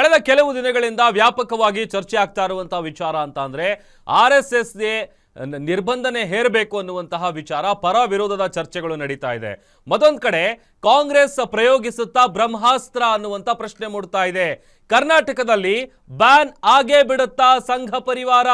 ಕಳೆದ ಕೆಲವು ದಿನಗಳಿಂದ ವ್ಯಾಪಕವಾಗಿ ಚರ್ಚೆ ಆಗ್ತಾ ಇರುವಂತಹ ವಿಚಾರ ಅಂತ ಅಂದ್ರೆ ಆರ್ ಎಸ್ ಎಸ್ಗೆ ನಿರ್ಬಂಧನೆ ಹೇರಬೇಕು ಅನ್ನುವಂತಹ ವಿಚಾರ ಪರ ವಿರೋಧದ ಚರ್ಚೆಗಳು ನಡೀತಾ ಇದೆ. ಮತ್ತೊಂದು ಕಡೆ ಕಾಂಗ್ರೆಸ್ ಪ್ರಯೋಗಿಸುತ್ತಾ ಬ್ರಹ್ಮಾಸ್ತ್ರ ಅನ್ನುವಂತ ಪ್ರಶ್ನೆ ಮೂಡ್ತಾ ಇದೆ. ಕರ್ನಾಟಕದಲ್ಲಿ ಬ್ಯಾನ್ ಆಗೇ ಬಿಡುತ್ತಾ ಸಂಘ ಪರಿವಾರ?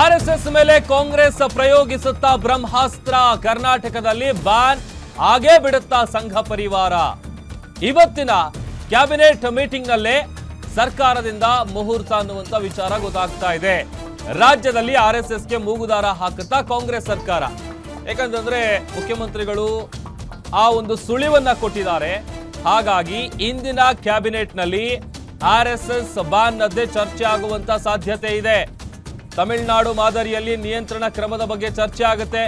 ಆರ್ ಎಸ್ ಎಸ್ ಮೇಲೆ ಕಾಂಗ್ರೆಸ್ ಪ್ರಯೋಗಿಸುತ್ತಾ ಬ್ರಹ್ಮಾಸ್ತ್ರ ಕರ್ನಾಟಕದಲ್ಲಿ ಬ್ಯಾನ್ ಆಗೇ ಬಿಡುತ್ತಾ ಸಂಘ ಪರಿವಾರ. ಇವತ್ತಿನ ಕ್ಯಾಬಿನೆಟ್ ಮೀಟಿಂಗ್ ನಲ್ಲೇ ಸರ್ಕಾರದಿಂದ ಮುಹೂರ್ತ ಅನ್ನುವಂತ ವಿಚಾರ ಗೊತ್ತಾಗ್ತಾ ಇದೆ. ರಾಜ್ಯದಲ್ಲಿ ಆರ್ ಎಸ್ ಎಸ್ಗೆ ಮೂಗುದಾರ ಹಾಕುತ್ತಾ ಕಾಂಗ್ರೆಸ್ ಸರ್ಕಾರ. ಯಾಕಂತಂದ್ರೆ ಮುಖ್ಯಮಂತ್ರಿಗಳು ಆ ಒಂದು ಸುಳಿವನ್ನ ಕೊಟ್ಟಿದ್ದಾರೆ. ಹಾಗಾಗಿ ಇಂದಿನ ಕ್ಯಾಬಿನೆಟ್ನಲ್ಲಿ ಆರ್ ಎಸ್ ಎಸ್ ಬ್ಯಾನ್ ನದ್ದೇ ಚರ್ಚೆ ಆಗುವಂತ ಸಾಧ್ಯತೆ ಇದೆ. ತಮಿಳುನಾಡು ಮಾದರಿಯಲ್ಲಿ ನಿಯಂತ್ರಣ ಕ್ರಮದ ಬಗ್ಗೆ ಚರ್ಚೆ ಆಗುತ್ತೆ.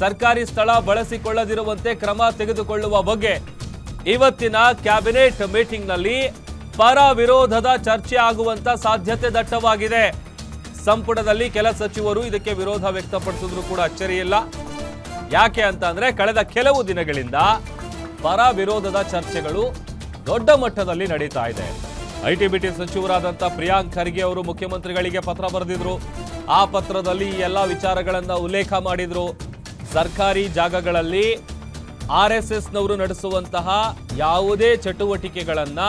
ಸರ್ಕಾರಿ ಸ್ಥಳ ಬಳಸಿಕೊಳ್ಳದಿರುವಂತೆ ಕ್ರಮ ತೆಗೆದುಕೊಳ್ಳುವ ಬಗ್ಗೆ ಇವತ್ತಿನ ಕ್ಯಾಬಿನೆಟ್ ಮೀಟಿಂಗ್ನಲ್ಲಿ ಪರ ವಿರೋಧದ ಚರ್ಚೆ ಆಗುವಂತ ಸಾಧ್ಯತೆ ದಟ್ಟವಾಗಿದೆ. ಸಂಪುಟದಲ್ಲಿ ಕೆಲ ಸಚಿವರು ಇದಕ್ಕೆ ವಿರೋಧ ವ್ಯಕ್ತಪಡಿಸಿದ್ರು ಕೂಡ ಅಚ್ಚರಿಯಿಲ್ಲ ಯಾಕೆ ಅಂತ ಅಂದ್ರೆ ಕಳೆದ ಕೆಲವು ದಿನಗಳಿಂದ ಪರ ವಿರೋಧದ ಚರ್ಚೆಗಳು ದೊಡ್ಡ ಮಟ್ಟದಲ್ಲಿ ನಡೀತಾ ಇದೆ. ಐ ಟಿ ಬಿಟಿ ಸಚಿವರಾದಂಥ ಪ್ರಿಯಾಂಕ್ ಖರ್ಗೆ ಅವರು ಮುಖ್ಯಮಂತ್ರಿಗಳಿಗೆ ಪತ್ರ ಬರೆದಿದ್ರು. ಆ ಪತ್ರದಲ್ಲಿ ಎಲ್ಲ ವಿಚಾರಗಳನ್ನು ಉಲ್ಲೇಖ ಮಾಡಿದ್ರು. ಸರ್ಕಾರಿ ಜಾಗಗಳಲ್ಲಿ ಆರ್ ಎಸ್ ಎಸ್ನವರು ನಡೆಸುವಂತಹ ಯಾವುದೇ ಚಟುವಟಿಕೆಗಳನ್ನು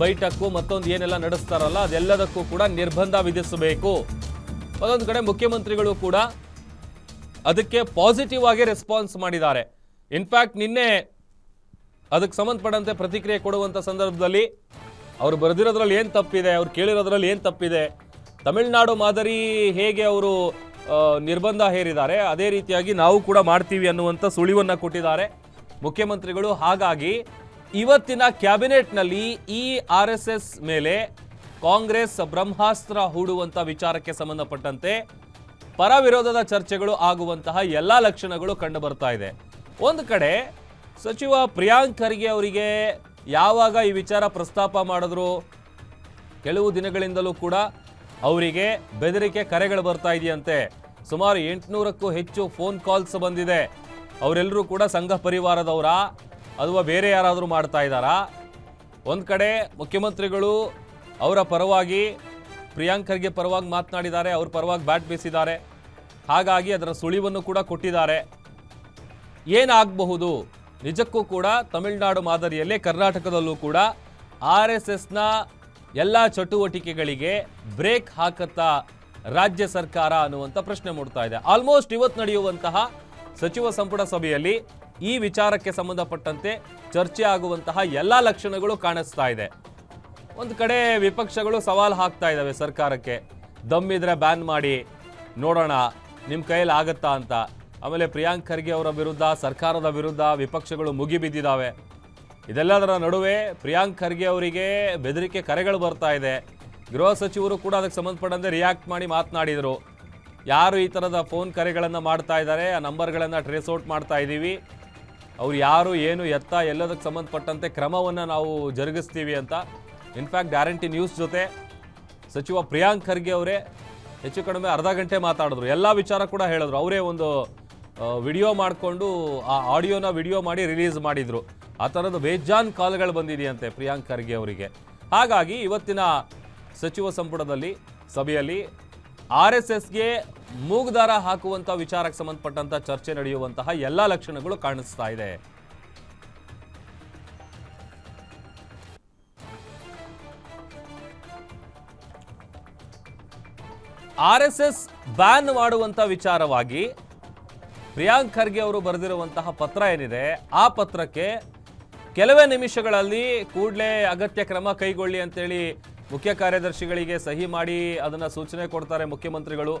ಬೈಠಕ್ಕು ಮತ್ತೊಂದು ಏನೆಲ್ಲ ನಡೆಸ್ತಾರಲ್ಲ ಅದೆಲ್ಲದಕ್ಕೂ ಕೂಡ ನಿರ್ಬಂಧ ವಿಧಿಸಬೇಕು. ಮತ್ತೊಂದು ಕಡೆ ಮುಖ್ಯಮಂತ್ರಿಗಳು ಕೂಡ ಅದಕ್ಕೆ ಪಾಸಿಟಿವ್ ಆಗಿ ರೆಸ್ಪಾನ್ಸ್ ಮಾಡಿದ್ದಾರೆ. ಇನ್ಫ್ಯಾಕ್ಟ್ ನಿನ್ನೆ ಅದಕ್ಕೆ ಸಂಬಂಧಪಟ್ಟಂತೆ ಪ್ರತಿಕ್ರಿಯೆ ಕೊಡುವಂಥ ಸಂದರ್ಭದಲ್ಲಿ ಅವರು ಬರೆದಿರೋದ್ರಲ್ಲಿ ಏನು ತಪ್ಪಿದೆ? ಅವ್ರು ಕೇಳಿರೋದ್ರಲ್ಲಿ ಏನು ತಪ್ಪಿದೆ? ತಮಿಳ್ನಾಡು ಮಾದರಿ ಹೇಗೆ ಅವರು ನಿರ್ಬಂಧ ಹೇರಿದ್ದಾರೆ, ಅದೇ ರೀತಿಯಾಗಿ ನಾವು ಕೂಡ ಮಾಡ್ತೀವಿ ಅನ್ನುವಂಥ ಸುಳಿವನ್ನು ಕೊಟ್ಟಿದ್ದಾರೆ ಮುಖ್ಯಮಂತ್ರಿಗಳು. ಹಾಗಾಗಿ ಇವತ್ತಿನ ಕ್ಯಾಬಿನೆಟ್ನಲ್ಲಿ ಈ ಆರ್ ಎಸ್ ಎಸ್ ಮೇಲೆ ಕಾಂಗ್ರೆಸ್ ಬ್ರಹ್ಮಾಸ್ತ್ರ ಹೂಡುವಂಥ ವಿಚಾರಕ್ಕೆ ಸಂಬಂಧಪಟ್ಟಂತೆ ಪರ ವಿರೋಧದ ಚರ್ಚೆಗಳು ಆಗುವಂತಹ ಎಲ್ಲ ಲಕ್ಷಣಗಳು ಕಂಡು ಬರ್ತಾ ಇದೆ. ಒಂದು ಕಡೆ ಸಚಿವ ಪ್ರಿಯಾಂಕ್ ಖರ್ಗೆ ಅವರಿಗೆ ಯಾವಾಗ ಈ ವಿಚಾರ ಪ್ರಸ್ತಾಪ ಮಾಡಿದ್ರು? ಕೆಲವು ದಿನಗಳಿಂದಲೂ ಕೂಡ ಅವರಿಗೆ ಬೆದರಿಕೆ ಕರೆಗಳು ಬರ್ತಾ ಇದೆಯಂತೆ. ಸುಮಾರು ಎಂಟುನೂರಕ್ಕೂ ಹೆಚ್ಚು ಫೋನ್ ಕಾಲ್ಸ್ ಬಂದಿದೆ. ಅವರೆಲ್ಲರೂ ಕೂಡ ಸಂಘ ಪರಿವಾರದವರ? ಅಥವಾ ಬೇರೆ ಯಾರಾದರೂ ಮಾಡ್ತಾ ಇದ್ದಾರಾ? ಒಂದು ಕಡೆ ಮುಖ್ಯಮಂತ್ರಿಗಳು ಅವರ ಪರವಾಗಿ, ಪ್ರಿಯಾಂಕರ್ಗೆ ಪರವಾಗಿ ಮಾತನಾಡಿದ್ದಾರೆ, ಅವ್ರ ಪರವಾಗಿ ಬ್ಯಾಟ್ ಬೀಸಿದ್ದಾರೆ. ಹಾಗಾಗಿ ಅದರ ಸುಳಿವನ್ನು ಕೂಡ ಕೊಟ್ಟಿದ್ದಾರೆ. ಏನಾಗಬಹುದು? ನಿಜಕ್ಕೂ ಕೂಡ ತಮಿಳುನಾಡು ಮಾದರಿಯಲ್ಲೇ ಕರ್ನಾಟಕದಲ್ಲೂ ಕೂಡ ಆರ್ ಎಸ್ ಎಸ್ನ ಎಲ್ಲ ಚಟುವಟಿಕೆಗಳಿಗೆ ಬ್ರೇಕ್ ಹಾಕತ್ತಾ ರಾಜ್ಯ ಸರ್ಕಾರ ಅನ್ನುವಂಥ ಪ್ರಶ್ನೆ ಮೂಡ್ತಾ ಇದೆ. ಆಲ್ಮೋಸ್ಟ್ ಇವತ್ತು ನಡೆಯುವಂತಹ ಸಚಿವ ಸಂಪುಟ ಸಭೆಯಲ್ಲಿ ಈ ವಿಚಾರಕ್ಕೆ ಸಂಬಂಧಪಟ್ಟಂತೆ ಚರ್ಚೆ ಆಗುವಂತಹ ಎಲ್ಲ ಲಕ್ಷಣಗಳು ಕಾಣಿಸ್ತಾ ಇದೆ. ಒಂದು ಕಡೆ ವಿಪಕ್ಷಗಳು ಸವಾಲು ಹಾಕ್ತಾ ಇದ್ದಾವೆ ಸರ್ಕಾರಕ್ಕೆ. ದಮ್ಮಿದ್ರೆ ಬ್ಯಾನ್ ಮಾಡಿ ನೋಡೋಣ ನಿಮ್ಮ ಕೈಯಲ್ಲಿ ಆಗತ್ತಾ ಅಂತ. ಆಮೇಲೆ ಪ್ರಿಯಾಂಕ್ ಖರ್ಗೆ ಅವರ ವಿರುದ್ಧ, ಸರ್ಕಾರದ ವಿರುದ್ಧ ವಿಪಕ್ಷಗಳು ಮುಗಿಬಿದ್ದಿದ್ದಾವೆ ಇದೆಲ್ಲದರ ನಡುವೆ ಪ್ರಿಯಾಂಕ್ ಖರ್ಗೆ ಅವರಿಗೆ ಬೆದರಿಕೆ ಕರೆಗಳು ಬರ್ತಾ ಇದೆ. ಗೃಹ ಸಚಿವರು ಕೂಡ ಅದಕ್ಕೆ ಸಂಬಂಧಪಟ್ಟಂತೆ ರಿಯಾಕ್ಟ್ ಮಾಡಿ ಮಾತನಾಡಿದರು. ಯಾರು ಈ ಥರದ ಫೋನ್ ಕರೆಗಳನ್ನು ಮಾಡ್ತಾ ಇದ್ದಾರೆ, ಆ ನಂಬರ್ಗಳನ್ನು ಟ್ರೇಸ್ ಔಟ್ ಮಾಡ್ತಾ ಇದ್ದೀವಿ ಅವ್ರು ಯಾರು, ಏನು, ಎತ್ತ, ಎಲ್ಲದಕ್ಕೆ ಸಂಬಂಧಪಟ್ಟಂತೆ ಕ್ರಮವನ್ನು ನಾವು ಜರುಗಿಸ್ತೀವಿ ಅಂತ. ಇನ್ಫ್ಯಾಕ್ಟ್ ಗ್ಯಾರಂಟಿ ನ್ಯೂಸ್ ಜೊತೆ ಸಚಿವ ಪ್ರಿಯಾಂಕ್ ಖರ್ಗೆ ಅವರೇ ಹೆಚ್ಚು ಕಡಿಮೆ ಅರ್ಧ ಗಂಟೆ ಮಾತಾಡಿದ್ರು. ಎಲ್ಲ ವಿಚಾರ ಕೂಡ ಹೇಳಿದ್ರು. ಅವರೇ ಒಂದು ವಿಡಿಯೋ ಮಾಡಿಕೊಂಡು ಆ ಆಡಿಯೋನ ವಿಡಿಯೋ ಮಾಡಿ ರಿಲೀಸ್ ಮಾಡಿದ್ರು. ಆ ಥರದ ಬೇಜಾನ್ ಕಾಲ್ಗಳು ಬಂದಿದೆಯಂತೆ ಪ್ರಿಯಾಂಕ್ ಖರ್ಗೆ ಅವರಿಗೆ. ಹಾಗಾಗಿ ಇವತ್ತಿನ ಸಚಿವ ಸಂಪುಟದಲ್ಲಿ, ಸಭೆಯಲ್ಲಿ ಆರ್ ಎಸ್ ಎಸ್ಗೆ ಮೂಗುದಾರ ಹಾಕುವಂಥ ವಿಚಾರಕ್ಕೆ ಸಂಬಂಧಪಟ್ಟಂಥ ಚರ್ಚೆ ನಡೆಯುವಂತಹ ಎಲ್ಲ ಲಕ್ಷಣಗಳು ಕಾಣಿಸ್ತಾ ಇದೆ. ಆರ್ ಎಸ್ ಎಸ್ ಬ್ಯಾನ್ ಮಾಡುವಂಥ ವಿಚಾರವಾಗಿ ಪ್ರಿಯಾಂಕ್ ಖರ್ಗೆ ಅವರು ಬರೆದಿರುವಂತಹ ಪತ್ರ ಏನಿದೆ, ಆ ಪತ್ರಕ್ಕೆ ಕೆಲವೇ ನಿಮಿಷಗಳಲ್ಲಿ ಕೂಡಲೇ ಅಗತ್ಯ ಕ್ರಮ ಕೈಗೊಳ್ಳಿ ಅಂತೇಳಿ ಮುಖ್ಯ ಕಾರ್ಯದರ್ಶಿಗಳಿಗೆ ಸಹಿ ಮಾಡಿ ಅದನ್ನು ಸೂಚನೆ ಕೊಡ್ತಾರೆ ಮುಖ್ಯಮಂತ್ರಿಗಳು.